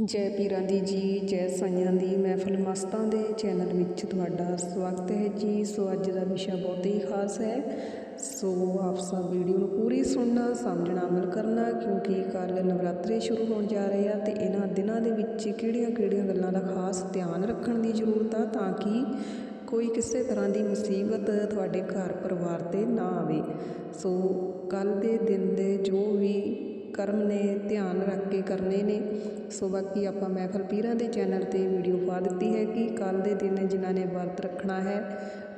ਜੈ ਪੀਰਾਂ ਦੀ ਜੀ, ਜੈ ਸਾਈਆਂ ਦੀ ਮਹਿਫਲ ਮਸਤਾਂ ਦੇ ਚੈਨਲ ਵਿੱਚ ਤੁਹਾਡਾ ਸਵਾਗਤ ਹੈ ਜੀ। ਸੋ ਅੱਜ ਦਾ ਵਿਸ਼ਾ ਬਹੁਤ ਹੀ ਖਾਸ ਹੈ। ਸੋ ਆਪ ਸਭ ਵੀਡੀਓ ਨੂੰ ਪੂਰੀ ਸੁਣਨਾ, ਸਮਝਣਾ, ਅਮਲ ਕਰਨਾ, ਕਿਉਂਕਿ ਕੱਲ ਨਵਰਾਤਰੇ ਸ਼ੁਰੂ ਹੋਣ ਜਾ ਰਹੇ ਆ ਤੇ ਇਹਨਾਂ ਦਿਨਾਂ ਦੇ ਵਿੱਚ ਕਿਹੜੀਆਂ-ਕਿਹੜੀਆਂ ਗੱਲਾਂ ਦਾ ਖਾਸ ਧਿਆਨ ਰੱਖਣ ਦੀ ਜ਼ਰੂਰਤ ਆ ਤਾਂ ਕਿ ਕੋਈ ਕਿਸੇ ਤਰ੍ਹਾਂ ਦੀ ਮੁਸੀਬਤ ਤੁਹਾਡੇ ਘਰ ਪਰਿਵਾਰ ਤੇ ਨਾ ਆਵੇ। ਸੋ ਕੱਲ ਦੇ ਦਿਨ ਦੇ ਜੋ ਵੀ ਕਰਮ ਨੇ ਧਿਆਨ ਰੱਖ ਕੇ ਕਰਨੇ ਨੇ। ਸੋ ਬਾਕੀ ਆਪਾਂ ਮਹਿਫਲ ਪੀਰਾਂ ਦੇ ਚੈਨਲ ਤੇ ਵੀਡੀਓ ਪਾ ਦਿੱਤੀ ਹੈ ਕਿ ਕੱਲ ਦੇ ਦਿਨ ਜਿਨ੍ਹਾਂ ਨੇ ਵਰਤ ਰੱਖਣਾ ਹੈ,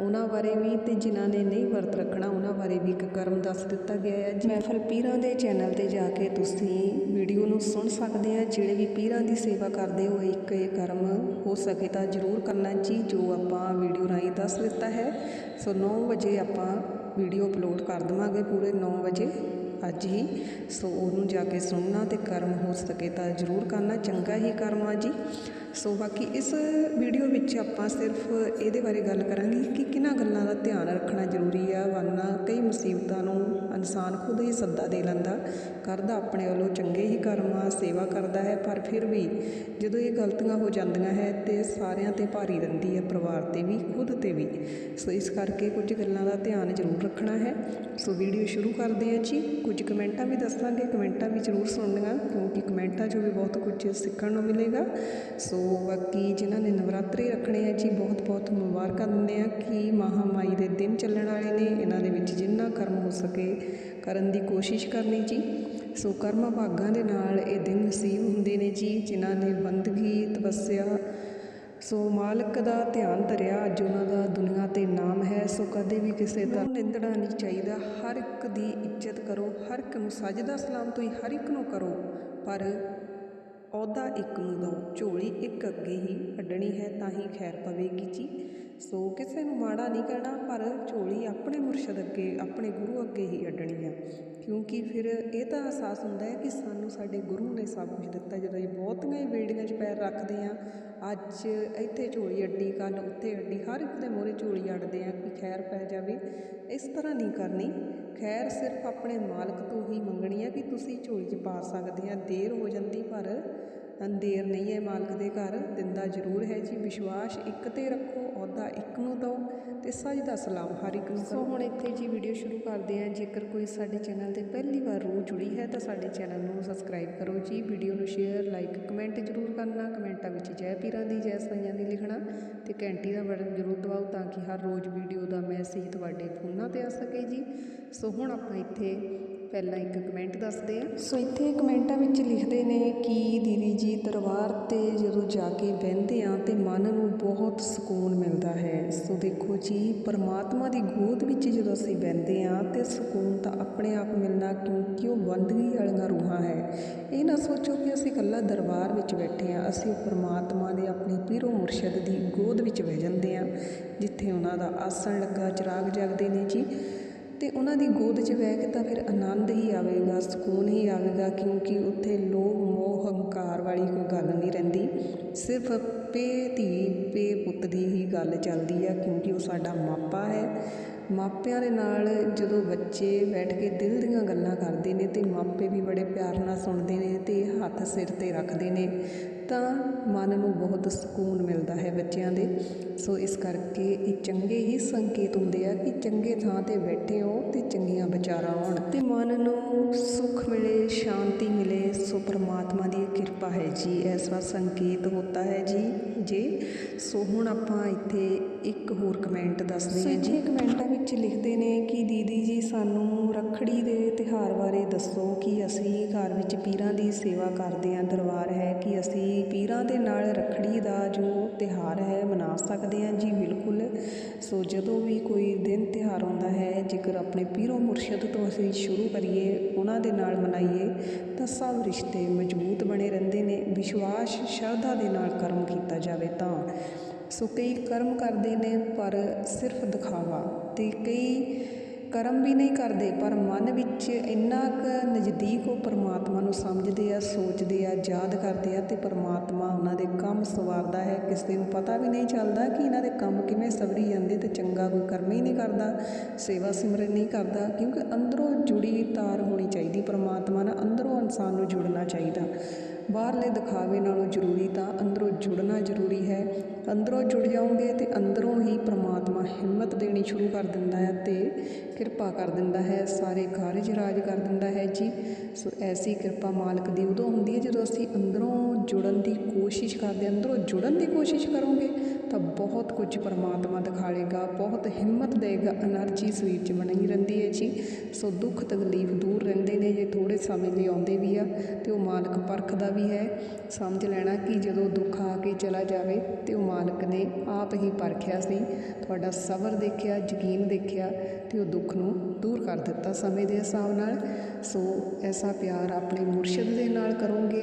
ਉਹਨਾਂ ਬਾਰੇ ਵੀ ਤੇ ਜਿਨ੍ਹਾਂ ਨੇ ਨਹੀਂ ਵਰਤ ਰੱਖਣਾ, ਉਹਨਾਂ ਬਾਰੇ ਵੀ ਇੱਕ ਕਰਮ ਦੱਸ ਦਿੱਤਾ ਗਿਆ ਹੈ। ਮਹਿਫਲ ਪੀਰਾਂ ਦੇ ਚੈਨਲ ਤੇ ਜਾ ਕੇ ਤੁਸੀਂ ਵੀਡੀਓ ਨੂੰ ਸੁਣ ਸਕਦੇ ਆ। ਜਿਹੜੇ ਵੀ ਪੀਰਾਂ ਦੀ ਸੇਵਾ ਕਰਦੇ ਹੋ, ਇੱਕ ਇਹ ਕਰਮ ਹੋ ਸਕੇ ਤਾਂ ਜ਼ਰੂਰ ਕਰਨਾ ਜੀ, ਜੋ ਆਪਾਂ ਵੀਡੀਓ ਰਾਹੀਂ ਦੱਸ ਦਿੱਤਾ ਹੈ। ਸੋ 9 ਵਜੇ ਆਪਾਂ ਵੀਡੀਓ ਅਪਲੋਡ ਕਰ ਦਵਾਂਗੇ ਪੂਰੇ 9 ਵਜੇ। ਅੱਜ ਹੀ। ਸੋ ਉਹਨੂੰ ਜਾ ਕੇ ਸੁਣਨਾ ਤੇ ਕਰਮ ਹੋ ਸਕੇ ਤਾਂ ਜ਼ਰੂਰ ਕਰਨਾ, ਚੰਗਾ ਹੀ ਕਰਮ ਆ ਜੀ। ਸੋ ਬਾਕੀ ਇਸ ਵੀਡੀਓ ਵਿੱਚ ਆਪਾਂ ਸਿਰਫ ਇਹਦੇ ਬਾਰੇ ਗੱਲ ਕਰਾਂਗੇ ਕਿ ਕਿਹਨਾਂ ਗੱਲਾਂ ਦਾ ਧਿਆਨ ਰੱਖਣਾ ਜ਼ਰੂਰੀ ਆ, ਵਰਨਾ ਕਈ ਮੁਸੀਬਤਾਂ ਨੂੰ ਇਨਸਾਨ ਖੁਦ ਹੀ ਸੱਦਾ ਦੇ ਲੈਂਦਾ, ਕਰਦਾ ਆਪਣੇ ਵੱਲੋਂ ਚੰਗੇ ਹੀ ਕਰਮ ਆ, ਸੇਵਾ ਕਰਦਾ ਹੈ, ਪਰ ਫਿਰ ਵੀ ਜਦੋਂ ਇਹ ਗਲਤੀਆਂ ਹੋ ਜਾਂਦੀਆਂ ਹੈ ਤੇ ਸਾਰਿਆਂ ਤੇ ਭਾਰੀ ਰਹਿੰਦੀ ਹੈ, ਪਰਿਵਾਰ ਤੇ ਵੀ, ਖੁਦ ਤੇ ਵੀ। ਸੋ ਇਸ ਕਰਕੇ ਕੁਝ ਗੱਲਾਂ ਦਾ ਧਿਆਨ ਜ਼ਰੂਰ ਰੱਖਣਾ ਹੈ। ਸੋ ਵੀਡੀਓ ਸ਼ੁਰੂ ਕਰਦੇ ਹਾਂ ਜੀ। ਕੁਝ ਕਮੈਂਟਾਂ ਵੀ ਦੱਸਾਂਗੇ, ਕਮੈਂਟਾਂ ਵੀ ਜ਼ਰੂਰ ਸੁਣਨੀਆਂ, ਕਿਉਂਕਿ ਕਮੈਂਟਾਂ 'ਚੋਂ ਵੀ ਬਹੁਤ ਕੁਝ ਸਿੱਖਣ ਨੂੰ ਮਿਲੇਗਾ। ਸੋ ਬਾਕੀ ਜਿਨ੍ਹਾਂ ਨੇ ਨਵਰਾਤਰੇ ਰੱਖਣੇ ਆ, ਜੀ ਬਹੁਤ ਬਹੁਤ ਮੁਬਾਰਕਾਂ ਦਿੰਦੇ ਆ ਕਿ ਮਹਾਮਾਈ ਦੇ ਦਿਨ ਚੱਲਣ ਵਾਲੇ ਨੇ, ਇਹਨਾਂ ਦੇ ਵਿੱਚ ਜਿੰਨਾ ਕਰਮ ਹੋ ਸਕੇ ਕਰਨ ਦੀ ਕੋਸ਼ਿਸ਼ ਕਰਨੀ ਜੀ। ਸੋ ਕਰਮ ਭਾਗਾਂ ਦੇ ਨਾਲ ਇਹ ਦਿਨ ਨਸੀਬ ਹੁੰਦੇ ਨੇ ਜੀ, ਜਿਨ੍ਹਾਂ ਨੇ ਬੰਦਗੀ ਤਪੱਸਿਆ। ਸੋ ਮਾਲਕ ਦਾ ਧਿਆਨ ਧਰਿਆ, ਅੱਜ ਉਹਨਾਂ ਦਾ ਦੁਨੀਆ ਤੇ ਨਾਮ ਹੈ, ਸੋ ਕਦੇ ਵੀ ਕਿਸੇ ਦਾ ਨਿੰਦਣਾ ਨਹੀਂ ਚਾਹੀਦਾ। ਹਰ ਇੱਕ ਦੀ ਇੱਜ਼ਤ ਕਰੋ, ਹਰ ਇੱਕ ਨੂੰ ਸਜਦਾ ਸਲਾਮ ਤੋਂ ਹੀ ਹਰ ਇੱਕ ਨੂੰ ਕਰੋ, ਪਰ ਅਹੁਦਾ ਇੱਕ ਨੂੰ ਦਿਓ ਝੋਲੀ ਇੱਕ ਅੱਗੇ ਹੀ ਅੱਡਣੀ ਹੈ ਤਾਂ ਹੀ ਖੈਰ ਪਵੇਗੀ ਜੀ। ਸੋ ਕਿਸੇ ਨੂੰ ਮਾੜਾ ਨਹੀਂ ਕਹਿਣਾ, ਪਰ ਝੋਲੀ ਆਪਣੇ ਮੁਰਸ਼ਦ ਅੱਗੇ, ਆਪਣੇ ਗੁਰੂ ਅੱਗੇ ਹੀ ਅੱਡਣੀ ਆ ਕਿਉਂਕਿ ਫਿਰ ਇਹ ਤਾਂ ਅਹਿਸਾਸ ਹੁੰਦਾ ਹੈ ਕਿ ਸਾਨੂੰ ਸਾਡੇ ਗੁਰੂ ਨੇ ਸਭ ਕੁਝ ਦਿੱਤਾ। ਜਦੋਂ ਇਹ ਬਹੁਤੀਆਂ ਹੀ ਬਿਲਡਿੰਗਾਂ 'ਚ ਪੈਰ ਰੱਖਦੇ ਆ ਅੱਜ ਇੱਥੇ ਝੋਲੀ ਅੱਡੀ ਕੱਲ ਉੱਥੇ ਅੱਡੀ, ਹਰ ਇੱਕ ਦੇ ਮੋਰੇ ਝੋਲੀ ਅੱਡਦੇ ਆ ਕਿ ਖੈਰ ਪੈ ਜਾਵੇ। ਇਸ ਤਰ੍ਹਾਂ ਨਹੀਂ ਕਰਨੀ। ਖੈਰ ਸਿਰਫ ਆਪਣੇ ਮਾਲਕ ਤੋਂ ਹੀ ਮੰਗਣੀ ਹੈ ਕਿ ਤੁਸੀਂ ਝੋਲੀ 'ਚ ਪਾ ਸਕਦੇ ਆ। ਦੇਰ ਹੋ ਜਾਂਦੀ ਪਰ ਅੰਧੇਰ ਨਹੀਂ ਹੈ ਮਾਲਕ ਦੇ ਘਰ। ਦਿੰਦਾ ਜ਼ਰੂਰ ਹੈ ਜੀ। ਵਿਸ਼ਵਾਸ ਇੱਕ ਤੇ ਰੱਖੋ। ਅਹੁਦਾ ਇੱਕ ਨੂੰ ਦਿਓ ਤੇ ਸਜਦਾ ਸਲਾਮ ਹਰ ਇੱਕ ਨੂੰ ਸੋ ਹੁਣ ਇੱਥੇ ਜੀ ਵੀਡੀਓ ਸ਼ੁਰੂ ਕਰਦੇ ਹਾਂ। ਜੇਕਰ ਕੋਈ ਸਾਡੇ ਚੈਨਲ ਤੇ ਪਹਿਲੀ ਵਾਰ ਰੂਹ ਜੁੜੀ ਹੈ ਤਾਂ ਸਾਡੇ ਚੈਨਲ ਨੂੰ ਸਬਸਕ੍ਰਾਈਬ ਕਰੋ ਜੀ। ਵੀਡੀਓ ਨੂੰ ਸ਼ੇਅਰ ਲਾਈਕ ਕਮੈਂਟ ਜ਼ਰੂਰ ਕਰਨਾ। ਕਮੈਂਟਾਂ ਵਿੱਚ ਜੈ ਪੀਰਾਂ ਦੀ, ਜੈ ਸਾਈਆਂ ਦੀ ਲਿਖਣਾ ਤੇ ਘੰਟੀ ਦਾ ਬਟਨ ਜ਼ਰੂਰ ਦਬਾਓ ਤਾਂ ਕਿ ਹਰ ਰੋਜ਼ ਵੀਡੀਓ ਦਾ ਮੈਸੇਜ ਤੁਹਾਡੇ ਫੋਨਾਂ ਤੇ ਆ ਸਕੇ ਜੀ। ਸੋ ਹੁਣ ਆਪਾਂ ਇੱਥੇ ਪਹਿਲਾਂ ਇੱਕ ਕਮੈਂਟ ਦੱਸਦੇ ਆ। ਸੋ ਇੱਥੇ ਕਮੈਂਟਾਂ ਵਿੱਚ ਲਿਖਦੇ ਨੇ ਕਿ ਦੀਦੀ ਜੀ ਦਰਬਾਰ ਤੇ ਜਦੋਂ ਜਾ ਕੇ ਬਹਿੰਦੇ ਆ ਤੇ ਮਨ ਨੂੰ ਬਹੁਤ ਸਕੂਨ ਮਿਲਦਾ ਹੈ। ਸੋ ਦੇਖੋ ਜੀ, ਪਰਮਾਤਮਾ ਦੀ ਗੋਦ ਵਿੱਚ ਜਦੋਂ ਅਸੀਂ ਬਹਿੰਦੇ ਆ ਤੇ ਸਕੂਨ ਤਾਂ ਆਪਣੇ ਆਪ ਮਿਲਣਾ ਕਿਉਂਕਿ ਉਹ ਬੰਦਗੀ ਵਾਲੀਆਂ ਰੂਹਾਂ ਹੈ। ਇਹ ਨਾ ਸੋਚੋ ਕਿ ਅਸੀਂ ਇਕੱਲਾ ਦਰਬਾਰ ਵਿੱਚ ਬੈਠੇ ਆ, ਅਸੀਂ ਉਹ ਪਰਮਾਤਮਾ ਦੇ ਆਪਣੇ ਪੀਰੋ ਮੁਰਸ਼ਦ ਦੀ ਗੋਦ ਵਿੱਚ ਬਹਿ ਜਾਂਦੇ ਆ, ਜਿੱਥੇ ਉਹਨਾਂ ਦਾ ਆਸਣ ਲੱਗਾ, ਚਿਰਾਗ ਜਗਦੇ ਨੇ ਜੀ। ਅਤੇ ਉਹਨਾਂ ਦੀ ਗੋਦ 'ਚ ਬਹਿ ਕੇ ਤਾਂ ਫਿਰ ਆਨੰਦ ਹੀ ਆਵੇਗਾ, ਸਕੂਨ ਹੀ ਆਵੇਗਾ, ਕਿਉਂਕਿ ਉੱਥੇ ਲੋਭ, ਮੋਹ, ਹੰਕਾਰ ਵਾਲੀ ਕੋਈ ਗੱਲ ਨਹੀਂ ਰਹਿੰਦੀ। ਸਿਰਫ ਪੇ ਧੀ, ਪੇ ਪੁੱਤ ਦੀ ਹੀ ਗੱਲ ਚੱਲਦੀ ਆ, ਕਿਉਂਕਿ ਉਹ ਸਾਡਾ ਮਾਪਾ ਹੈ। ਮਾਪਿਆਂ ਦੇ ਨਾਲ ਜਦੋਂ ਬੱਚੇ ਬੈਠ ਕੇ ਦਿਲ ਦੀਆਂ ਗੱਲਾਂ ਕਰਦੇ ਨੇ ਤੇ ਮਾਪੇ ਵੀ ਬੜੇ ਪਿਆਰ ਨਾਲ ਸੁਣਦੇ ਨੇ ਤੇ ਹੱਥ ਸਿਰ ਤੇ ਰੱਖਦੇ ਨੇ ਤਾਂ ਮਨ ਨੂੰ ਬਹੁਤ ਸਕੂਨ ਮਿਲਦਾ ਹੈ ਬੱਚਿਆਂ ਦੇ। ਸੋ ਇਸ ਕਰਕੇ ਇਹ ਚੰਗੇ ਹੀ ਸੰਕੇਤ ਹੁੰਦੇ ਆ ਕਿ ਚੰਗੇ ਥਾਂ ਤੇ ਬੈਠੇ ਹੋ ਤੇ ਚੰਗੀਆਂ ਵਿਚਾਰਾਂ ਆਉਣ। ਤੇ ਮਨ ਨੂੰ ਸੁੱਖ ਮਿਲੇ, ਸ਼ਾਂਤੀ ਮਿਲੇ, ਸੋ ਪਰਮਾਤਮਾ ਦੀ ਕਿਰਪਾ ਹੈ ਜੀ, ਐਸਾ ਸੰਕੇਤ ਹੁੰਦਾ ਹੈ ਜੀ, ਜੇ। ਸੋ ਹੁਣ ਆਪਾਂ ਇੱਥੇ ਇੱਕ ਹੋਰ ਕਮੈਂਟ ਦੱਸਦੇ ਹਾਂ ਜੀ। ਕਮੈਂਟਾਂ ਵਿੱਚ ਲਿਖਦੇ ਨੇ ਕਿ ਦੀਦੀ ਜੀ, ਸਾਨੂੰ ਰੱਖੜੀ ਦੇ ਤਿਹਾਰ ਬਾਰੇ ਦੱਸੋ ਕਿ ਅਸੀਂ ਘਰ ਵਿੱਚ ਪੀਰਾਂ ਦੀ ਸੇਵਾ ਕਰਦੇ ਹਾਂ, ਦਰਬਾਰ ਹੈ ਕਿ ਅਸੀਂ ਅਸੀਂ ਪੀਰਾਂ ਦੇ ਨਾਲ ਰੱਖੜੀ ਦਾ ਜੋ ਤਿਉਹਾਰ ਹੈ, ਮਨਾ ਸਕਦੇ ਹਾਂ ਜੀ, ਬਿਲਕੁਲ। ਸੋ ਜਦੋਂ ਵੀ ਕੋਈ ਦਿਨ ਤਿਉਹਾਰ ਆਉਂਦਾ ਹੈ, ਜੇਕਰ ਆਪਣੇ ਪੀਰੋ ਮੁਰਸ਼ਦ ਤੋਂ ਅਸੀਂ ਸ਼ੁਰੂ ਕਰੀਏ, ਉਹਨਾਂ ਦੇ ਨਾਲ ਮਨਾਈਏ, ਤਾਂ ਸਭ ਰਿਸ਼ਤੇ ਮਜ਼ਬੂਤ ਬਣੇ ਰਹਿੰਦੇ ਨੇ। ਵਿਸ਼ਵਾਸ, ਸ਼ਰਧਾ ਦੇ ਨਾਲ ਕਰਮ ਕੀਤਾ ਜਾਵੇ ਤਾਂ। ਸੋ ਕਈ ਕਰਮ ਕਰਦੇ ਨੇ, ਪਰ ਸਿਰਫ ਦਿਖਾਵਾ ਤੇ ਕਈ ਕਰਮ ਵੀ ਨਹੀਂ ਕਰਦੇ, ਪਰ ਮਨ ਵਿੱਚ ਇੰਨਾ ਕੁ ਨਜ਼ਦੀਕ ਉਹ ਪਰਮਾਤਮਾ ਨੂੰ ਸਮਝਦੇ ਆ, ਸੋਚਦੇ ਆ, ਯਾਦ ਕਰਦੇ ਆ ਤੇ ਪਰਮਾਤਮਾ ਉਹਨਾਂ ਦੇ ਕੰਮ ਸਵਾਰਦਾ ਹੈ। ਕਿਸੇ ਨੂੰ ਪਤਾ ਵੀ ਨਹੀਂ ਚੱਲਦਾ ਕਿ ਇਹਨਾਂ ਦੇ ਕੰਮ ਕਿਵੇਂ ਸਵਰੀ ਜਾਂਦੇ ਤੇ ਚੰਗਾ ਕੋਈ ਕਰਮ ਹੀ ਨਹੀਂ ਕਰਦਾ, ਸੇਵਾ ਸਿਮਰਨ ਨਹੀਂ ਕਰਦਾ, ਕਿਉਂਕਿ ਅੰਦਰੋਂ ਜੁੜੀ ਤਾਰ ਹੋਣੀ ਚਾਹੀਦੀ, ਪਰਮਾਤਮਾ ਨਾਲ ਅੰਦਰੋਂ ਇਨਸਾਨ ਨੂੰ ਜੁੜਨਾ ਚਾਹੀਦਾ। ਬਾਹਰਲੇ ਦਿਖਾਵੇ ਨਾਲੋਂ ਜ਼ਰੂਰੀ ਤਾਂ ਅੰਦਰੋਂ ਜੁੜਨਾ ਜ਼ਰੂਰੀ ਹੈ। ਅੰਦਰੋਂ ਜੁੜ ਜਾਓਗੇ ਤੇ ਅੰਦਰੋਂ ਹੀ ਪ੍ਰਮਾਤਮਾ ਹਿੰਮਤ ਦੇਣੀ ਸ਼ੁਰੂ ਕਰ ਦਿੰਦਾ ਹੈ ਤੇ ਕਿਰਪਾ ਕਰ ਦਿੰਦਾ ਹੈ, ਸਾਰੇ ਕਾਰਜ ਰਾਜ ਕਰ ਦਿੰਦਾ ਹੈ ਜੀ। ਸੋ ਐਸੀ ਕਿਰਪਾ ਮਾਲਕ ਦੀ ਉਦੋਂ ਹੁੰਦੀ ਹੈ ਜਦੋਂ ਅਸੀਂ ਅੰਦਰੋਂ ਜੁੜਨ ਦੀ ਕੋਸ਼ਿਸ਼ ਕਰਦੇ ਅੰਦਰੋਂ ਜੁੜਨ ਦੀ ਕੋਸ਼ਿਸ਼ ਕਰੋਗੇ ਤਾਂ ਬਹੁਤ ਕੁਝ ਪਰਮਾਤਮਾ ਦਿਖਾਲੇਗਾ ਬਹੁਤ ਹਿੰਮਤ ਦੇਗਾ એનર્ਜੀ ਸਰੀਰ 'ਚ ਬਣੀ ਰਹਿੰਦੀ ਹੈ ਜੀ। ਸੋ ਦੁੱਖ ਤਕਲੀਫ ਦੂਰ ਰਹਿੰਦੇ ਨੇ, ਜੇ ਥੋੜੇ ਸਮੇਂ ਲਈ ਆਉਂਦੇ ਵੀ ਆ, ਤੇ ਉਹ ਮਾਲਕ ਪਰਖਦਾ ਵੀ ਹੈ। ਸਮਝ ਲੈਣਾ ਕਿ ਜਦੋਂ ਦੁੱਖ ਆ ਕੇ ਚਲਾ ਜਾਵੇ, ਤੇ ਉਹ ਮਾਲਕ ਨੇ ਆਪ ਹੀ ਪਰਖਿਆ ਸੀ। ਤੁਹਾਡਾ ਸਬਰ ਦੇਖਿਆ, ਯਕੀਨ ਦੇਖਿਆ, ਤੇ ਉਹ ਦੁੱਖ ਨੂੰ ਦੂਰ ਕਰ ਦਿੱਤਾ ਸਮੇਂ ਦੇ ਹਿਸਾਬ ਨਾਲ। ਸੋ ਐਸਾ ਪਿਆਰ ਆਪਣੇ ਮੁਰਸ਼ਿਦ ਦੇ ਨਾਲ ਕਰੋਗੇ,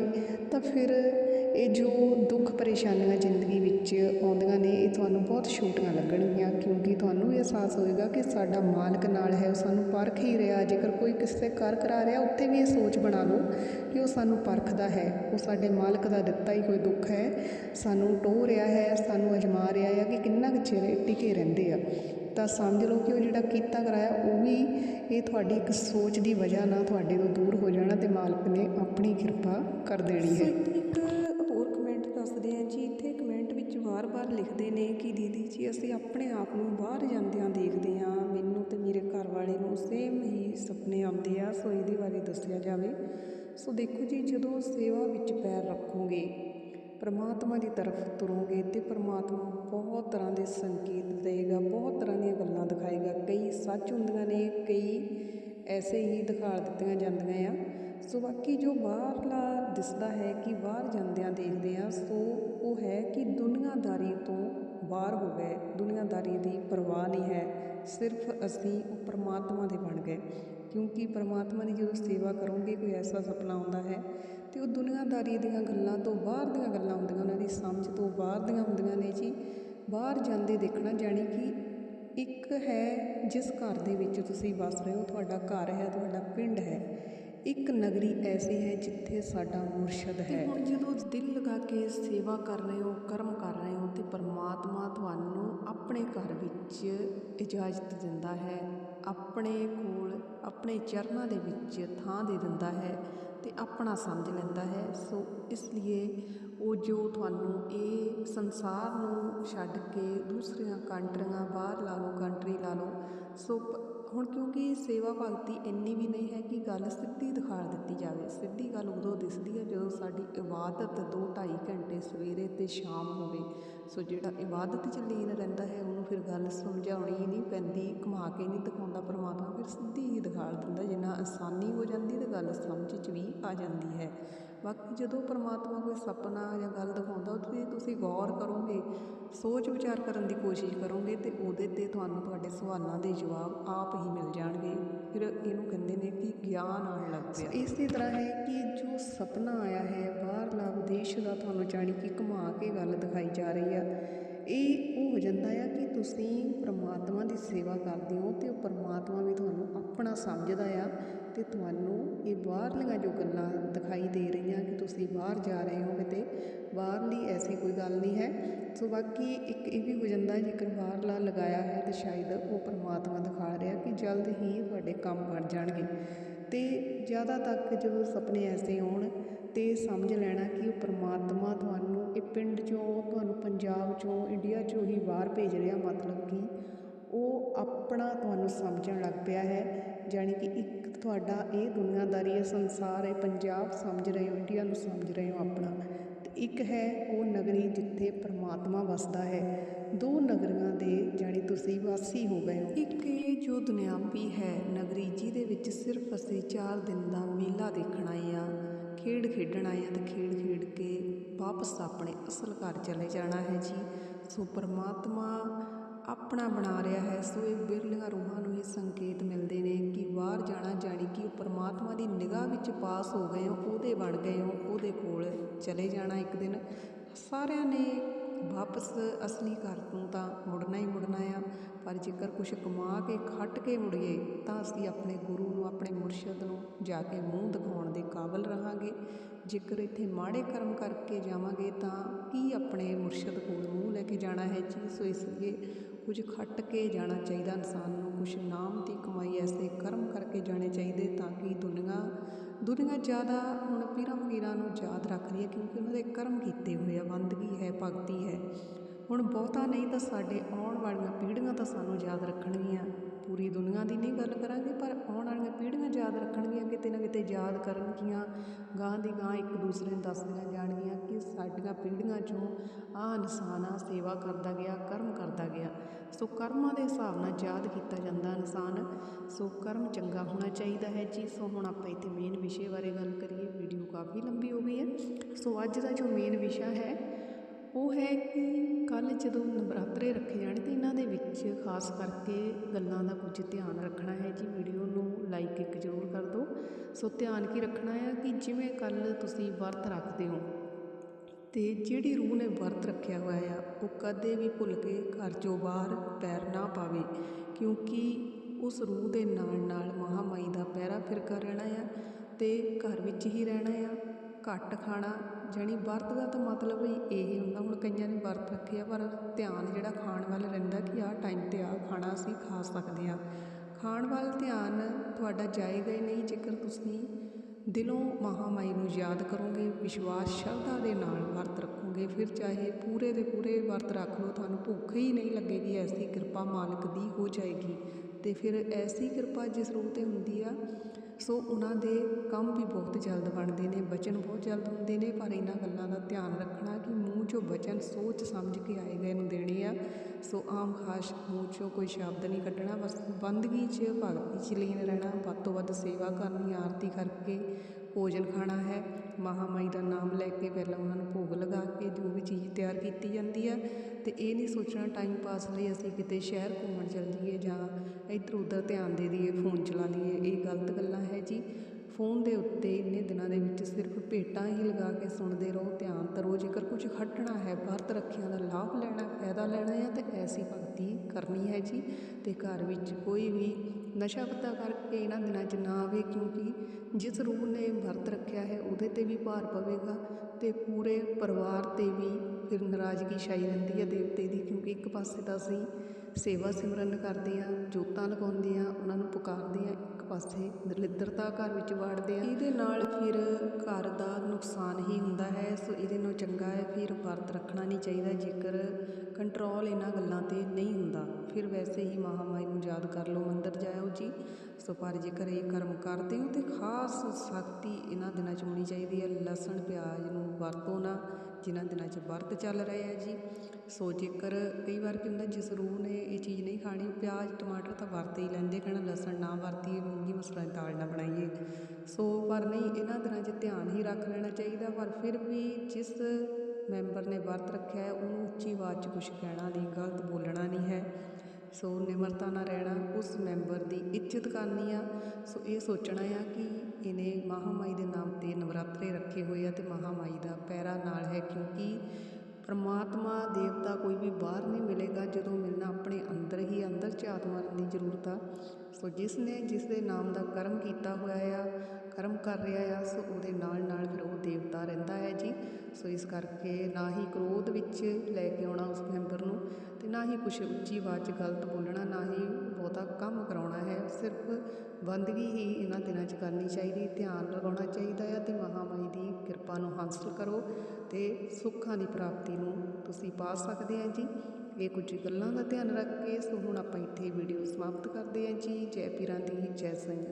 ਤਾਂ ਫਿਰ ਇਹ ਜੋ ਦੁੱਖ ਪਰੇਸ਼ਾਨੀਆਂ ਜ਼ਿੰਦਗੀ ਵਿੱਚ ਆਉਂਦੀਆਂ ਨੇ, ਇਹ ਤੁਹਾਨੂੰ ਬਹੁਤ ਛੋਟੀਆਂ ਲੱਗਣਗੀਆਂ, ਕਿਉਂਕਿ ਤੁਹਾਨੂੰ ਵੀ ਅਹਿਸਾਸ ਹੋਏਗਾ ਕਿ ਸਾਡਾ ਮਾਲਕ ਨਾਲ ਹੈ, ਉਹ ਸਾਨੂੰ ਪਰਖ ਹੀ ਰਿਹਾ। ਜੇਕਰ ਕੋਈ ਕਿਸੇ ਕਰ ਕਰਾ ਰਿਹਾ, ਉੱਥੇ ਵੀ ਇਹ ਸੋਚ ਬਣਾ ਲਓ ਕਿ ਉਹ ਸਾਨੂੰ ਪਰਖਦਾ ਹੈ। ਉਹ ਸਾਡੇ ਮਾਲਕ ਦਾ ਦਿੱਤਾ ਹੀ ਕੋਈ ਦੁੱਖ ਹੈ। ਸਾਨੂੰ ਟੋਹ ਰਿਹਾ ਹੈ, ਸਾਨੂੰ ਅਜਮਾ ਰਿਹਾ ਹੈ ਕਿ ਕਿੰਨਾ ਕੁ ਚਿਰ ਇਹ ਟਿਕੇ ਰਹਿੰਦੇ ਆ। ਤਾਂ ਸਮਝ ਲਓ ਕਿ ਉਹ ਜਿਹੜਾ ਕੀਤਾ ਕਰਾਇਆ, ਉਹ ਵੀ ਇਹ ਤੁਹਾਡੀ ਇੱਕ ਸੋਚ ਦੀ ਵਜ੍ਹਾ ਨਾਲ ਤੁਹਾਡੇ ਤੋਂ ਦੂਰ ਹੋ ਜਾਣਾ ਤੇ ਮਾਲਕ ਨੇ ਆਪਣੀ ਕਿਰਪਾ ਕਰ ਦੇਣੀ ਹੈ। ਇੱਕ ਹੋਰ ਜੀ। ਇੱਥੇ ਕਮੈਂਟ ਵਿੱਚ ਵਾਰ-ਵਾਰ ਲਿਖਦੇ ਨੇ ਕਿ ਦੀਦੀ ਜੀ, ਅਸੀਂ ਆਪਣੇ ਆਪ ਨੂੰ ਬਾਹਰ ਜਾਂਦਿਆਂ ਦੇਖਦੇ ਹਾਂ। ਮੈਨੂੰ ਅਤੇ ਮੇਰੇ ਘਰ ਵਾਲੇ ਨੂੰ ਸੇਮ ਹੀ ਸੁਪਨੇ ਆਉਂਦੇ ਆ। ਸੋ ਇਹਦੇ ਬਾਰੇ ਦੱਸਿਆ ਜਾਵੇ। ਸੋ ਦੇਖੋ ਜੀ, ਜਦੋਂ ਸੇਵਾ ਵਿੱਚ ਪੈਰ ਰੱਖੋਗੇ, ਪਰਮਾਤਮਾ ਦੀ ਤਰਫ ਤੁਰੋਗੇ ਤੇ ਪਰਮਾਤਮਾ ਬਹੁਤ ਤਰ੍ਹਾਂ ਦੇ ਸੰਕੇਤ ਦੇਗਾ ਬਹੁਤ ਤਰ੍ਹਾਂ ਦੀਆਂ ਗੱਲਾਂ ਦਿਖਾਏਗਾ। ਕਈ ਸੱਚ ਹੁੰਦੀਆਂ ਨੇ, ਕਈ ਐਸੇ ਹੀ ਦਿਖਾ ਦਿੱਤੀਆਂ ਜਾਂਦੀਆਂ ਆ। ਸੋ ਬਾਕੀ ਜੋ ਬਾਹਰਲਾ ਦਿਸਦਾ ਹੈ ਕਿ ਬਾਹਰ ਜਾਂਦਿਆਂ ਦੇਖਦੇ ਆ ਸੋ ਉਹ ਹੈ ਕਿ ਦੁਨੀਆਦਾਰੀ ਤੋਂ ਬਾਹਰ ਹੋ ਗਏ। ਦੁਨੀਆਦਾਰੀ ਦੀ ਪਰਵਾਹ ਨਹੀਂ ਹੈ। ਸਿਰਫ ਅਸੀਂ ਉਹ ਪਰਮਾਤਮਾ ਦੇ ਬਣ ਗਏ। ਕਿਉਂਕਿ ਪਰਮਾਤਮਾ ਦੀ ਜਦੋਂ ਸੇਵਾ ਕਰੋਗੇ, ਕੋਈ ਐਸਾ ਸੁਪਨਾ ਆਉਂਦਾ ਹੈ ਤੇ ਉਹ ਦੁਨੀਆਦਾਰੀ ਦੀਆਂ ਗੱਲਾਂ ਤੋਂ ਬਾਹਰ ਦੀਆਂ ਗੱਲਾਂ ਹੁੰਦੀਆਂ, ਉਹਨਾਂ ਦੀ ਸਮਝ ਤੋਂ ਬਾਹਰ ਦੀਆਂ ਹੁੰਦੀਆਂ ਨੇ ਜੀ। ਬਾਹਰ ਜਾਂਦੇ ਦੇਖਣਾ ਜਾਣੀ ਕਿ ਇੱਕ ਹੈ ਜਿਸ ਘਰ ਦੇ ਵਿੱਚ ਤੁਸੀਂ ਵੱਸ ਰਹੇ ਹੋ, ਤੁਹਾਡਾ ਘਰ ਹੈ, ਤੁਹਾਡਾ ਪਿੰਡ ਹੈ। ਇੱਕ ਨਗਰੀ ਐਸੀ ਹੈ ਜਿੱਥੇ ਸਾਡਾ ਮੁਰਸ਼ਦ ਹੈ। ਹੁਣ ਜਦੋਂ ਦਿਲ ਲਗਾ ਕੇ ਸੇਵਾ ਕਰ ਰਹੇ ਹੋ ਕਰਮ ਕਰ ਰਹੇ ਹੋ ਤੇ ਪਰਮਾਤਮਾ ਤੁਹਾਨੂੰ ਆਪਣੇ ਘਰ ਵਿੱਚ ਇਜਾਜ਼ਤ ਦਿੰਦਾ ਹੈ ਆਪਣੇ ਕੋਲ ਆਪਣੇ ਚਰਨਾਂ ਦੇ ਵਿੱਚ ਥਾਂ ਦੇ ਦਿੰਦਾ ਹੈ ਤੇ ਆਪਣਾ ਸਮਝ ਲੈਂਦਾ ਹੈ। ਸੋ ਇਸ ਲਈ ਉਹ ਜੋ ਤੁਹਾਨੂੰ ਇਹ ਸੰਸਾਰ ਨੂੰ ਛੱਡ ਕੇ ਦੂਸਰੀਆਂ ਕੰਟਰੀਆਂ ਬਾਹਰ ਲਾ ਲਓ ਕੰਟਰੀ ਲਾ ਲਓ ਸੋ ਹੁਣ ਕਿਉਂਕਿ ਸੇਵਾ ਭਗਤੀ ਇੰਨੀ ਵੀ ਨਹੀਂ ਹੈ ਕਿ ਗੱਲ ਸਿੱਧੀ ਦਿਖਾ ਦਿੱਤੀ ਜਾਵੇ। ਸਿੱਧੀ ਗੱਲ ਉਦੋਂ ਦਿਸਦੀ ਹੈ ਜਦੋਂ ਸਾਡੀ ਇਬਾਦਤ 2-2.5 ਘੰਟੇ ਸਵੇਰੇ ਤੇ ਸ਼ਾਮ ਹੋਵੇ। ਸੋ ਜਿਹੜਾ ਇਬਾਦਤ 'ਚ ਲੀਨ ਰਹਿੰਦਾ ਹੈ, ਉਹਨੂੰ ਫਿਰ ਗੱਲ ਸਮਝਾਉਣੀ ਨਹੀਂ ਪੈਂਦੀ, ਘੁਮਾ ਕੇ ਨਹੀਂ ਦਿਖਾਉਂਦਾ ਪਰਮਾਤਮਾ, ਫਿਰ ਸਿੱਧੀ ਹੀ ਦਿਖਾ ਦਿੰਦਾ, ਜਿੰਨਾ ਆਸਾਨੀ ਹੋ ਜਾਂਦੀ ਤੇ ਗੱਲ ਸਮਝ 'ਚ ਵੀ ਆ ਜਾਂਦੀ ਹੈ। ਬਾਕੀ ਜਦੋਂ ਪਰਮਾਤਮਾ ਕੋਈ ਸੁਪਨਾ ਜਾਂ ਗੱਲ ਦਿਖਾਉਂਦਾ ਉਹਦੇ ਤੁਸੀਂ ਗੌਰ ਕਰੋਗੇ, ਸੋਚ ਵਿਚਾਰ ਕਰਨ ਦੀ ਕੋਸ਼ਿਸ਼ ਕਰੋਗੇ ਤੇ ਉਹਦੇ ਤੇ ਤੁਹਾਨੂੰ ਤੁਹਾਡੇ ਸਵਾਲਾਂ ਦੇ ਜਵਾਬ ਆਪ ਹੀ ਮਿਲ ਜਾਣਗੇ। ਫਿਰ ਇਹਨੂੰ ਕਹਿੰਦੇ ਨੇ ਕਿ ਗਿਆਨ ਆਉਣ ਲੱਗ ਪਿਆ। ਇਸੇ ਤਰ੍ਹਾਂ ਹੈ ਕਿ ਜੋ ਸੁਪਨਾ ਆਇਆ ਹੈ, ਬਾਹਰਲਾ ਵਿਦੇਸ਼ ਦਾ ਤੁਹਾਨੂੰ ਜਾਣੀ ਕਿ ਘੁਮਾ ਕੇ ਗੱਲ ਦਿਖਾਈ ਜਾ ਰਹੀ ਆ। ਇਹ ਉਹ ਹੋ ਜਾਂਦਾ ਆ ਕਿ ਤੁਸੀਂ ਪਰਮਾਤਮਾ ਦੀ ਸੇਵਾ ਕਰਦੇ ਹੋ ਤੇ ਉਹ ਪਰਮਾਤਮਾ ਵੀ ਤੁਹਾਨੂੰ ਆਪਣਾ ਸਮਝਦਾ ਆ ਤੇ ਤੁਹਾਨੂੰ ਇਹ ਬਾਹਰਲੀਆਂ ਜੋ ਗੱਲਾਂ ਦਿਖਾਈ ਦੇ ਰਹੀਆਂ ਕਿ ਤੁਸੀਂ ਬਾਹਰ ਜਾ ਰਹੇ ਹੋ ਕਿਤੇ ਬਾਹਰਲੀ ਐਸੀ ਕੋਈ ਗੱਲ ਨਹੀਂ ਹੈ। ਸੋ ਬਾਕੀ ਇੱਕ ਇਹ ਵੀ ਹੋ ਜਾਂਦਾ ਜੇਕਰ ਬਾਹਰਲਾ ਲਗਾਇਆ ਹੈ ਤਾਂ ਸ਼ਾਇਦ ਉਹ ਪਰਮਾਤਮਾ ਦਿਖਾ ਰਿਹਾ ਕਿ ਜਲਦ ਹੀ ਤੁਹਾਡੇ ਕੰਮ ਬਣ ਜਾਣਗੇ। ਤੇ ਜ਼ਿਆਦਾ ਤੱਕ ਜਦੋਂ ਸੁਪਨੇ ਐਸੇ ਹੋਣ ਤੇ ਸਮਝ ਲੈਣਾ ਕਿ ਉਹ ਪਰਮਾਤਮਾ ਤੁਹਾਨੂੰ ਇਹ ਪਿੰਡ ਚੋਂ, ਤੁਹਾਨੂੰ ਪੰਜਾਬ ਚੋਂ, ਇੰਡੀਆ ਚੋਂ ਹੀ ਬਾਹਰ ਭੇਜ ਰਿਹਾ, ਮਤਲਬ ਕਿ ਉਹ ਆਪਣਾ ਤੁਹਾਨੂੰ ਸਮਝਣ ਲੱਗ ਪਿਆ ਹੈ। ਜਾਣੀ ਕਿ ਇੱਕ ਤੁਹਾਡਾ ਇਹ ਦੁਨੀਆਦਾਰੀ ਹੈ ਸੰਸਾਰ ਹੈ ਪੰਜਾਬ ਸਮਝ ਰਹੇ ਹੋ, ਇੰਡੀਆ ਨੂੰ ਸਮਝ ਰਹੇ ਹੋ ਆਪਣਾ। ਤੇ ਇੱਕ ਹੈ ਉਹ ਨਗਰੀ ਜਿੱਥੇ ਪਰਮਾਤਮਾ ਵਸਦਾ ਹੈ। ਦੋ ਨਗਰੀਆਂ ਦੇ ਜਾਣੀ ਤੁਸੀਂ ਵਾਸੀ ਹੋ ਗਏ ਹੋ। ਇੱਕ ਇਹ ਜੋ ਦੁਨਿਆਵੀ ਹੈ ਨਗਰੀ, ਜਿਹਦੇ ਵਿੱਚ ਸਿਰਫ ਅਸੀਂ 4 ਦਿਨ ਦਾ ਮੇਲਾ ਦੇਖਣਾ ਆਏ ਆ ਖੇਡ ਖੇਡਣ ਆਏ ਆ ਤੇ ਖੇਡ ਖੇਡ ਕੇ ਵਾਪਸ ਆਪਣੇ ਅਸਲ ਘਰ ਚਲੇ ਜਾਣਾ ਹੈ ਜੀ। ਸੋ ਪਰਮਾਤਮਾ ਆਪਣਾ ਬਣਾ ਰਿਹਾ ਹੈ। ਸੋ ਇਹ ਬਿਰਲੀਆਂ ਰੂਹਾਂ ਨੂੰ ਹੀ ਸੰਕੇਤ ਮਿਲਦੇ ਨੇ ਕਿ ਬਾਹਰ ਜਾਣਾ ਜਾਣੀ ਕਿ ਉਹ ਪਰਮਾਤਮਾ ਦੀ ਨਿਗਾਹ ਵਿੱਚ ਪਾਸ ਹੋ ਗਏ ਹੋ, ਉਹਦੇ ਬਣ ਗਏ ਹੋ, ਉਹਦੇ ਕੋਲ ਚਲੇ ਜਾਣਾ ਇੱਕ ਦਿਨ। ਸਾਰਿਆਂ ਨੇ ਵਾਪਸ ਅਸਲੀ ਘਰ ਤੋਂ ਤਾਂ ਮੁੜਨਾ ਹੀ ਮੁੜਨਾ ਆ। ਪਰ ਜੇਕਰ ਕੁਝ ਕਮਾ ਕੇ, ਖੱਟ ਕੇ ਮੁੜੀਏ, ਤਾਂ ਅਸੀਂ ਆਪਣੇ ਗੁਰੂ ਨੂੰ, ਆਪਣੇ ਮੁਰਸ਼ਿਦ ਨੂੰ ਜਾ ਕੇ ਮੂੰਹ ਦਿਖਾਉਣ ਦੇ ਕਾਬਲ ਰਹਾਂਗੇ। ਜੇਕਰ ਇੱਥੇ ਮਾੜੇ ਕਰਮ ਕਰਕੇ ਜਾਵਾਂਗੇ, ਤਾਂ ਕੀ ਆਪਣੇ ਮੁਰਸ਼ਿਦ ਕੋਲ ਮੂੰਹ ਲੈ ਕੇ ਜਾਣਾ ਹੈ ਜੀ? ਸੋ ਇਸ ਲਈ ਕੁਝ ਖੱਟ ਕੇ ਜਾਣਾ ਚਾਹੀਦਾ ਇਨਸਾਨ ਨੂੰ ਕੁਝ ਨਾਮ ਦੀ ਕਮਾਈ ਐਸੇ ਕਰਮ ਕਰਕੇ ਜਾਣੇ ਚਾਹੀਦੇ ਤਾਂ ਕਿ ਦੁਨੀਆ ਦੁਨੀਆ ਜ਼ਿਆਦਾ ਹੁਣ ਪੀਰਾਂ ਫਕੀਰਾਂ ਨੂੰ ਯਾਦ ਰੱਖਦੀ ਹੈ ਕਿਉਂਕਿ ਉਹਨਾਂ ਦੇ ਕਰਮ ਕੀਤੇ ਹੋਏ ਆ, ਬੰਦਗੀ ਹੈ, ਭਗਤੀ ਹੈ। ਹੁਣ ਬਹੁਤਾ ਨਹੀਂ ਤਾਂ ਸਾਡੇ ਆਉਣ ਵਾਲੀਆਂ ਪੀੜ੍ਹੀਆਂ ਤਾਂ ਸਾਨੂੰ ਯਾਦ ਰੱਖਣਗੀਆਂ। ਪੂਰੀ ਦੁਨੀਆ ਦੀ ਨਹੀਂ ਗੱਲ ਕਰਾਂਗੇ, ਪਰ ਆਉਣ ਵਾਲੀਆਂ ਪੀੜ੍ਹੀਆਂ ਯਾਦ ਰੱਖਣਗੀਆਂ, ਕਿਤੇ ਨਾ ਕਿਤੇ ਯਾਦ ਕਰਨਗੀਆਂ। ਗਾਂ ਦੀ ਗਾਂ ਇੱਕ ਦੂਸਰੇ ਨੂੰ ਦੱਸਦੀਆਂ ਜਾਣਗੀਆਂ ਕਿ ਸਾਡੀਆਂ ਪੀੜ੍ਹੀਆਂ 'ਚੋਂ ਆਹ ਇਨਸਾਨ ਆ, ਸੇਵਾ ਕਰਦਾ ਗਿਆ, ਕਰਮ ਕਰਦਾ ਗਿਆ। ਸੋ ਕਰਮਾਂ ਦੇ ਹਿਸਾਬ ਨਾਲ ਯਾਦ ਕੀਤਾ ਜਾਂਦਾ ਇਨਸਾਨ। ਸੋ ਕਰਮ ਚੰਗਾ ਹੋਣਾ ਚਾਹੀਦਾ ਹੈ ਜੀ। ਸੋ ਹੁਣ ਆਪਾਂ ਇੱਥੇ ਮੇਨ ਵਿਸ਼ੇ ਬਾਰੇ ਗੱਲ ਕਰੀਏ। ਵੀਡੀਓ ਕਾਫੀ ਲੰਬੀ ਹੋ ਗਈ ਹੈ। ਸੋ ਅੱਜ ਦਾ ਜੋ ਮੇਨ ਵਿਸ਼ਾ ਹੈ ਉਹ ਹੈ ਕਿ ਕੱਲ੍ਹ ਜਦੋਂ ਨਵਰਾਤਰੇ ਰੱਖੇ ਜਾਣ ਤਾਂ ਇਹਨਾਂ ਦੇ ਵਿੱਚ ਖਾਸ ਕਰਕੇ ਗੱਲਾਂ ਦਾ ਕੁਝ ਧਿਆਨ ਰੱਖਣਾ ਹੈ ਜੀ, ਵੀਡੀਓ ਨੂੰ ਲਾਈਕ ਇੱਕ ਜ਼ਰੂਰ ਕਰ ਦਿਓ। ਸੋ ਧਿਆਨ ਕੀ ਰੱਖਣਾ ਹੈ ਕਿ ਜਿਵੇਂ ਕੱਲ੍ਹ ਤੁਸੀਂ ਵਰਤ ਰੱਖਦੇ ਹੋ ਤੇ ਜਿਹੜੀ ਰੂਹ ਨੇ ਵਰਤ ਰੱਖਿਆ ਹੋਇਆ ਆ, ਉਹ ਕਦੇ ਵੀ ਭੁੱਲ ਕੇ ਘਰ ਚੋਂ ਬਾਹਰ ਪੈਰ ਨਾ ਪਾਵੇ, ਕਿਉਂਕਿ ਉਸ ਰੂਹ ਦੇ ਨਾਲ ਨਾਲ ਮਹਾਮਾਈ ਦਾ ਪਹਿਰਾ ਫਿਰਕਾ ਰਹਿਣਾ ਆ ਤੇ ਘਰ ਵਿੱਚ ਹੀ ਰਹਿਣਾ ਆ, ਘੱਟ ਖਾਣਾ ਜਾਣੀ ਵਰਤ ਦਾ ਤਾਂ ਮਤਲਬ ਹੀ ਇਹ ਹੁੰਦਾ, ਹੁਣ ਕਈਆਂ ਨੇ ਵਰਤ ਰੱਖੇ ਆ, ਪਰ ਧਿਆਨ ਜਿਹੜਾ ਖਾਣ ਵੱਲ ਰਹਿੰਦਾ ਕਿ ਆਹ ਟਾਈਮ ਤੇ ਆਹ ਖਾਣਾ ਅਸੀਂ ਖਾ ਸਕਦੇ ਹਾਂ। ਖਾਣ ਵੱਲ ਧਿਆਨ ਤੁਹਾਡਾ ਜਾਏਗਾ ਹੀ ਨਹੀਂ ਜੇਕਰ ਤੁਸੀਂ ਦਿਲੋਂ ਮਹਾਮਾਈ ਨੂੰ ਯਾਦ ਕਰੋਗੇ, ਵਿਸ਼ਵਾਸ ਸ਼ਰਧਾ ਦੇ ਨਾਲ ਵਰਤ ਰੱਖੋਗੇ, ਫਿਰ ਚਾਹੇ ਪੂਰੇ ਦੇ ਪੂਰੇ ਵਰਤ ਰੱਖ ਲਓ, ਤੁਹਾਨੂੰ ਭੁੱਖ ਹੀ ਨਹੀਂ ਲੱਗੇਗੀ, ਐਸੀ ਕਿਰਪਾ ਮਾਲਕ ਦੀ ਹੋ ਜਾਏਗੀ। ਤੇ ਫਿਰ ਐਸੀ ਕਿਰਪਾ ਜਿਸ ਰੂਹ ਤੇ ਹੁੰਦੀ ਆ ਸੋ ਉਹਨਾਂ ਦੇ ਕੰਮ ਵੀ ਬਹੁਤ ਜਲਦ ਬਣਦੇ ਨੇ, ਬਚਨ ਬਹੁਤ ਜਲਦ ਹੁੰਦੇ ਨੇ, ਪਰ ਇਹਨਾਂ ਗੱਲਾਂ ਦਾ ਧਿਆਨ ਰੱਖਣਾ ਕਿ ਮੂੰਹ 'ਚੋਂ ਬਚਨ ਸੋਚ ਸਮਝ ਕੇ ਆਏ ਗਏ ਨੂੰ ਦੇਣੇ ਆ। ਸੋ ਆਮ ਖਾਸ ਮੂੰਹ 'ਚੋਂ ਕੋਈ ਸ਼ਬਦ ਨਹੀਂ ਕੱਢਣਾ, ਬਸ ਬੰਦਗੀ 'ਚ ਭਗਤੀ 'ਚ ਲੀਨ ਰਹਿਣਾ, ਵੱਧ ਤੋਂ ਵੱਧ ਸੇਵਾ ਕਰਨੀ, ਆਰਤੀ ਕਰਕੇ ਭੋਜਨ ਖਾਣਾ ਹੈ। ਮਹਾਮਾਈ ਦਾ ਨਾਮ ਲੈ ਕੇ ਪਹਿਲਾਂ ਉਹਨਾਂ ਨੂੰ ਭੋਗ ਲਗਾ ਕੇ ਜੋ ਵੀ ਚੀਜ਼ ਤਿਆਰ ਕੀਤੀ ਜਾਂਦੀ ਹੈ ਅਤੇ ਇਹ ਨਹੀਂ ਸੋਚਣਾ ਟਾਈਮ ਪਾਸ ਲਈ ਅਸੀਂ ਕਿਤੇ ਸ਼ਹਿਰ ਘੁੰਮਣ ਚੱਲ ਜਾਈਏ ਜਾਂ ਇੱਧਰ ਉੱਧਰ ਧਿਆਨ ਦੇ ਦਈਏ ਫੋਨ ਚਲਾ ਲਈਏ। ਇਹ ਗਲਤ ਗੱਲਾਂ ਹੈ ਜੀ। ਫੋਨ ਦੇ ਉੱਤੇ ਇੰਨੇ ਦਿਨਾਂ ਦੇ ਵਿੱਚ ਸਿਰਫ ਭੇਟਾਂ ਹੀ ਲਗਾ ਕੇ ਸੁਣਦੇ ਰਹੋ ਧਿਆਨ ਤਰੋ ਜੇਕਰ ਕੁਝ ਖੱਟਣਾ ਹੈ, ਵਰਤ ਰੱਖਿਆ ਦਾ ਲਾਭ ਲੈਣਾ, ਫਾਇਦਾ ਲੈਣਾ ਹੈ ਤਾਂ ਐਸੀ ਭਗਤੀ ਕਰਨੀ ਹੈ ਜੀ। ਤੇ ਘਰ ਵਿੱਚ ਕੋਈ ਵੀ ਨਸ਼ਾ ਪੱਤਾ ਕਰਕੇ ਇਹਨਾਂ ਦਿਨਾਂ 'ਚ ਨਾ ਆਵੇ ਕਿਉਂਕਿ ਜਿਸ ਰੂਹ ਨੇ ਵਰਤ ਰੱਖਿਆ ਹੈ, ਉਹਦੇ ਤੇ ਵੀ ਭਾਰ ਪਵੇਗਾ ਤੇ ਪੂਰੇ ਪਰਿਵਾਰ ਤੇ ਵੀ ਫਿਰ ਨਾਰਾਜ਼ਗੀ ਛਾਈ ਰਹਿੰਦੀ ਹੈ ਦੇਵਤੇ ਦੀ ਕਿਉਂਕਿ ਇੱਕ ਪਾਸੇ ਤਾਂ ਅਸੀਂ ਸੇਵਾ ਸਿਮਰਨ ਕਰਦੇ ਆ ਜੋਤਾਂ ਲਗਾਉਂਦੇ ਆ ਉਹਨਾਂ ਨੂੰ ਪੁਕਾਰਦੇ ਆ ਪਾਸੇ ਦਲਿੱਦਰਤਾ ਘਰ ਵਿੱਚ ਵਾੜਦੇ ਆ। ਇਹਦੇ ਨਾਲ ਫਿਰ ਘਰ ਦਾ ਨੁਕਸਾਨ ਹੀ ਹੁੰਦਾ ਹੈ, ਸੋ ਇਹਦੇ ਨਾਲੋਂ ਚੰਗਾ ਹੈ ਫਿਰ ਵਰਤ ਰੱਖਣਾ ਨਹੀਂ ਚਾਹੀਦਾ, ਜੇਕਰ ਕੰਟਰੋਲ ਇਹਨਾਂ ਗੱਲਾਂ ਤੇ ਨਹੀਂ ਹੁੰਦਾ। ਫਿਰ ਵੈਸੇ ਹੀ ਮਹਾਮਾਈ ਨੂੰ ਯਾਦ ਕਰ ਲਓ, ਮੰਦਰ ਜਾਇਓ ਜੀ। ਸੋ ਪਰ ਜੇਕਰ ਇਹ ਕਰਮ ਕਰਦੇ ਹੋ ਤੇ ਖਾਸ ਸਖਤੀ ਇਹਨਾਂ ਦਿਨਾਂ 'ਚ ਹੋਣੀ ਚਾਹੀਦੀ ਹੈ। ਲਸਣ, ਪਿਆਜ਼ ਨੂੰ ਵਰਤੋ ਨਾ, ਜਿਨ੍ਹਾਂ ਦਿਨਾਂ 'ਚ ਵਰਤ ਚੱਲ ਰਹੇ ਆ ਜੀ। ਸੋ ਜੇਕਰ ਕਈ ਵਾਰ ਕੀ ਹੁੰਦਾ, ਜਿਸ ਰੂਹ ਨੇ ਇਹ ਚੀਜ਼ ਨਹੀਂ ਖਾਣੀ, ਪਿਆਜ਼, ਟਮਾਟਰ ਤਾਂ ਵਰਤ ਹੀ ਲੈਂਦੇ, ਕਹਿਣਾ ਲਸਣ ਨਾ ਵਰਤੀਏ ਮੂੰਗੀ ਮਸਰਾਂ ਦੀ ਦਾਲ ਨਾ ਬਣਾਈਏ। ਸੋ, ਪਰ ਨਹੀਂ, ਇਹਨਾਂ ਦਿਨਾਂ 'ਚ ਧਿਆਨ ਹੀ ਰੱਖ ਲੈਣਾ ਚਾਹੀਦਾ। ਪਰ ਫਿਰ ਵੀ ਜਿਸ ਮੈਂਬਰ ਨੇ ਵਰਤ ਰੱਖਿਆ ਹੈ, ਉਹਨੂੰ ਉੱਚੀ ਆਵਾਜ਼ 'ਚ ਕੁਝ ਕਹਿਣਾ ਨਹੀਂ, ਗਲਤ ਬੋਲਣਾ ਨਹੀਂ ਹੈ। ਸੋ, ਨਿਮਰਤਾ ਨਾਲ ਰਹਿਣਾ, ਉਸ ਮੈਂਬਰ ਦੀ ਇੱਜ਼ਤ ਕਰਨੀ ਆ। ਸੋ, ਇਹ ਸੋਚਣਾ ਆ ਕਿ ਇਹਨੇ ਮਹਾਮਾਈ ਦੇ ਨਾਮ ਤੇ ਨਵਰਾਤਰੇ ਰੱਖੇ ਹੋਏ ਆ ਤੇ ਮਹਾਮਾਈ ਦਾ ਪੈਰਾ ਨਾਲ ਹੈ, ਕਿਉਂਕਿ ਪਰਮਾਤਮਾ, ਦੇਵਤਾ ਕੋਈ ਵੀ ਬਾਹਰ ਨਹੀਂ ਮਿਲੇਗਾ ਜਦੋਂ ਮਿਲਣਾ ਆਪਣੇ ਅੰਦਰ ਹੀ, ਅੰਦਰ ਝਾਤ ਮਾਰਨ ਦੀ ਜ਼ਰੂਰਤ ਆ। ਸੋ ਜਿਸ ਨੇ ਜਿਸ ਦੇ ਨਾਮ ਦਾ ਕਰਮ ਕੀਤਾ ਹੋਇਆ ਆ, ਕਰਮ ਕਰ ਰਿਹਾ ਆ, ਸੋ ਉਹਦੇ ਨਾਲ ਨਾਲ ਫਿਰ ਉਹ ਦੇਵਤਾ ਰਹਿੰਦਾ ਹੈ ਜੀ। ਸੋ ਇਸ ਕਰਕੇ ਨਾ ਹੀ ਕ੍ਰੋਧ ਵਿੱਚ ਲੈ ਕੇ ਆਉਣਾ ਉਸ ਮੈਂਬਰ ਨੂੰ ਤੇ ਨਾ ਹੀ ਕੁਛ ਉੱਚੀ ਆਵਾਜ਼ 'ਚ ਗਲਤ ਬੋਲਣਾ, ਨਾ ਹੀ ਬਹੁਤਾ ਕੰਮ ਕਰਾਉਣਾ ਹੈ, ਸਿਰਫ ਬੰਦਗੀ ਹੀ ਇਹਨਾਂ ਦਿਨਾਂ 'ਚ ਕਰਨੀ ਚਾਹੀਦੀ, ਧਿਆਨ ਲਗਾਉਣਾ ਚਾਹੀਦਾ ਹੈ ਤੇ ਮਹਾਮਾਈ ਦੀ ਕਿਰਪਾ ਨੂੰ ਹਾਸਲ ਕਰੋ ਤੇ ਸੁੱਖਾਂ ਦੀ ਪ੍ਰਾਪਤੀ ਨੂੰ ਤੁਸੀਂ ਪਾ ਸਕਦੇ ਆ ਜੀ। ਇਹ ਕੁਝ ਗੱਲਾਂ ਦਾ ਧਿਆਨ ਰੱਖ ਕੇ ਸੋ ਹੁਣ ਆਪਾਂ ਇੱਥੇ ਵੀਡੀਓ ਸਮਾਪਤ ਕਰਦੇ ਹਾਂ ਜੀ। ਜੈ ਪੀਰਾਂ ਦੀ ਜੈ ਸਾਈਆਂ